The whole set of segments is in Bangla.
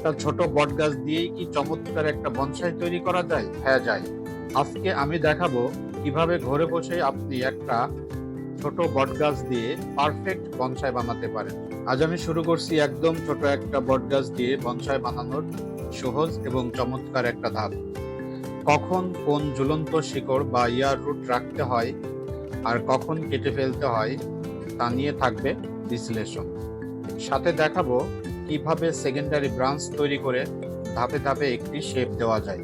একটা ছোট বট গাছ দিয়েই কি চমৎকার একটা বনসাই তৈরি করা যায়? হ্যাঁ যায়। আজকে আমি দেখাবো কীভাবে ঘরে বসে আপনি একটা ছোট বট গাছ দিয়ে পারফেক্ট বনসাই বানাতে পারেন। আজ আমি শুরু করছি একদম ছোট একটা বট গাছ দিয়ে বনসাই বানানোর সহজ এবং চমৎকার একটা ধাপ। কখন কোন ঝুলন্ত শিকড় বা ইয়ার রুট রাখতে হয় আর কখন কেটে ফেলতে হয় তা নিয়ে থাকবে বিশ্লেষণ। সাথে দেখাবো কীভাবে সেকেন্ডারি ব্রাঞ্চ তৈরি করে ধাপে ধাপে একটি শেপ দেওয়া যায়।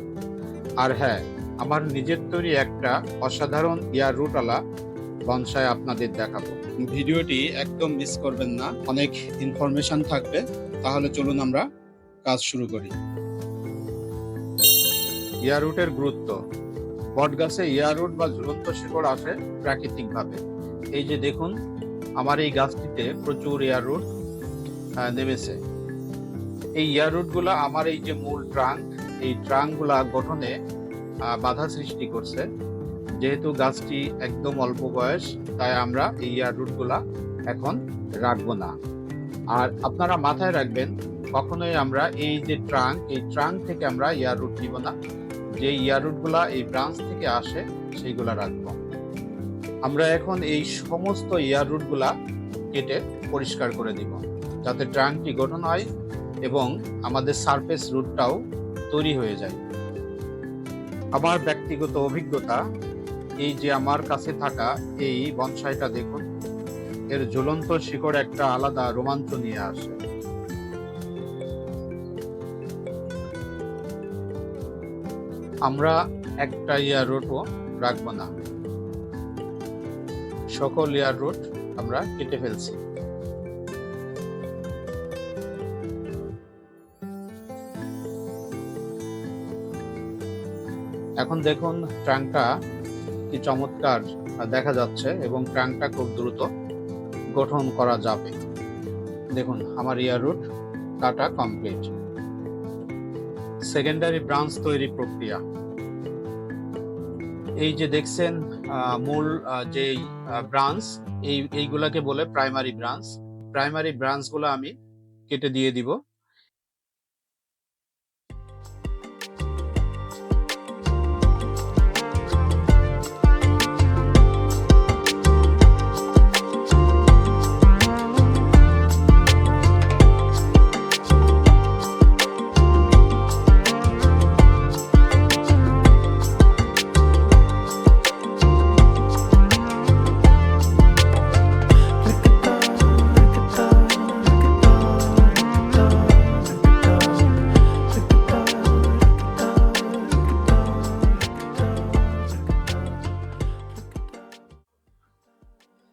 আর হ্যাঁ আমার নিজের তৈরি একটা অসাধারণ ইয়ার রুটওয়ালা বনসাই আপনাদের দেখাবো। ভিডিওটি একদম মিস করবেন না, অনেক ইনফরমেশন থাকবে। তাহলে চলুন আমরা কাজ শুরু করি। ইয়ারুটের গুরুত্ব। বট গাছে ইয়ারুট বা ঝুলন্ত শিকড় আসে প্রাকৃতিকভাবে। এই যে দেখুন, আমার এই গাছটিতে প্রচুর ইয়ারুট নেমেছে। এই ইয়ারুটগুলা আমার এই যে মূল ট্রাঙ্ক, এই ট্রাঙ্কগুলা গঠনে বাধা সৃষ্টি করছে। যেহেতু গাছটি একদম অল্প বয়স, তাই আমরা এই ইয়ারুটগুলা এখন রাখব না। আর আপনারা মাথায় রাখবেন, কখনোই আমরা এই যে ট্রাঙ্ক, এই ট্রাঙ্ক থেকে আমরা ইয়ার রুট নিব না। যে ইয়ারুটগুলা এই ব্রাঞ্চ থেকে আসে, সেইগুলা রাখব। আমরা এখন এই সমস্ত ইয়ারুটগুলা কেটে পরিষ্কার করে দিব, যাতে ট্রাঙ্কটি গঠন হয় এবং আমাদের সারফেস রুটটাও তৈরি হয়ে যায়। আমার ব্যক্তিগত অভিজ্ঞতা, এই যে আমার কাছে থাকা এই বনসাইটা দেখুন, এর ঝুলন্ত শিকড় একটা আলাদা রোমাঞ্চ নিয়ে আসে। আমরা একটা ইয়ার রুটও রাখব না। সকল ইয়ার রুট আমরা কেটে ফেলছি। এখন দেখুন ট্রাঙ্কটা কি চমৎকার দেখা যাচ্ছে এবং ট্রাঙ্কটা খুব দ্রুত গঠন করা যাবে। দেখুন, আমার ইয়ার রুট কাটা কমপ্লিট। সেকেন্ডারি ব্রাঞ্চ তৈরি প্রক্রিয়া। এই যে দেখছেন মূল যে ব্রাঞ্চ, এই, এইগুলাকে বলে প্রাইমারি ব্রাঞ্চ। প্রাইমারি ব্রাঞ্চগুলো আমি কেটে দিয়ে দিব।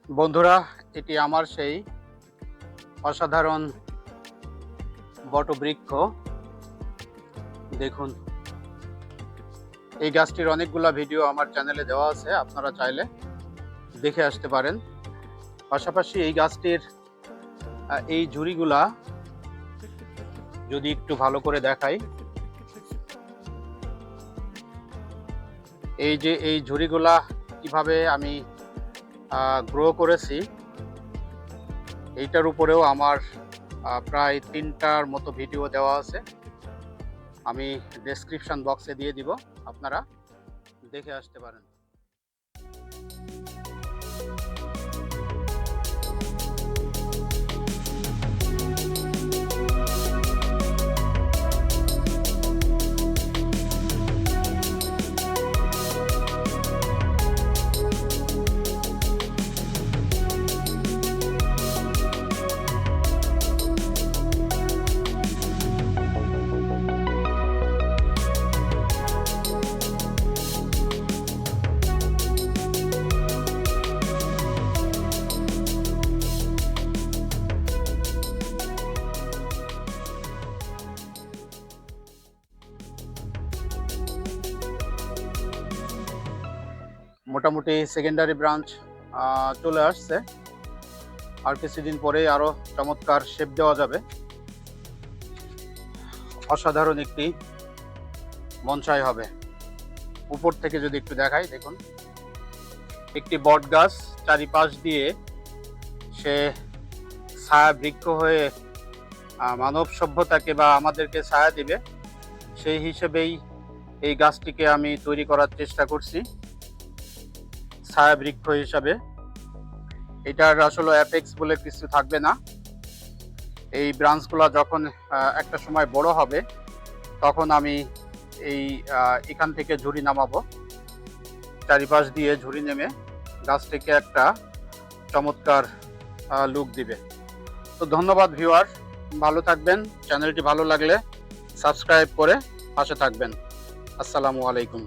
বন্ধুরা, এটি আমার সেই অসাধারণ বটবৃক্ষ। দেখুন, এই গাছটির অনেকগুলা ভিডিও আমার চ্যানেলে দেওয়া আছে, আপনারা চাইলে দেখে আসতে পারেন। পাশাপাশি এই গাছটির এই ঝুড়িগুলা যদি একটু ভালো করে দেখাই। এই যে এই ঝুড়িগুলা, কীভাবে আমি গ্রো করেছি, এইটার উপরেও আমার প্রায় তিনটার মতো ভিডিও দেওয়া আছে। আমি ডেসক্রিপশান বক্সে দিয়ে দিব, আপনারা দেখে আসতে পারেন। মোটামুটি সেকেন্ডারি ব্রাঞ্চ চলে আসছে। আর কিছুদিন পরে আরও চমৎকার শেপ দেওয়া যাবে। অসাধারণ একটি মঞ্চাই হবে। উপর থেকে যদি একটু দেখাই, দেখুন। একটি বট গাছ চারিপাশ দিয়ে সে ছায়া বৃক্ষ হয়ে মানব সভ্যতাকে বা আমাদেরকে ছায়া দিবে, সেই হিসেবেই এই গাছটিকে আমি তৈরি করার চেষ্টা করছি। ছায়া বৃক্ষ হিসাবে। এটার আসলে অ্যাপেক্স বলে কিছু থাকবে না। এই ব্রাঞ্চগুলো যখন একটা সময় বড় হবে, তখন আমি এই এখান থেকে ঝুড়ি নামাবো। চারিপাশ দিয়ে ঝুড়ি নেমে গাছটিকে একটা চমৎকার লুক দিবে। তো ধন্যবাদ ভিউয়ার ভালো থাকবেন। চ্যানেলটি ভালো লাগলে সাবস্ক্রাইব করে পাশে থাকবেন। আসসালামু আলাইকুম।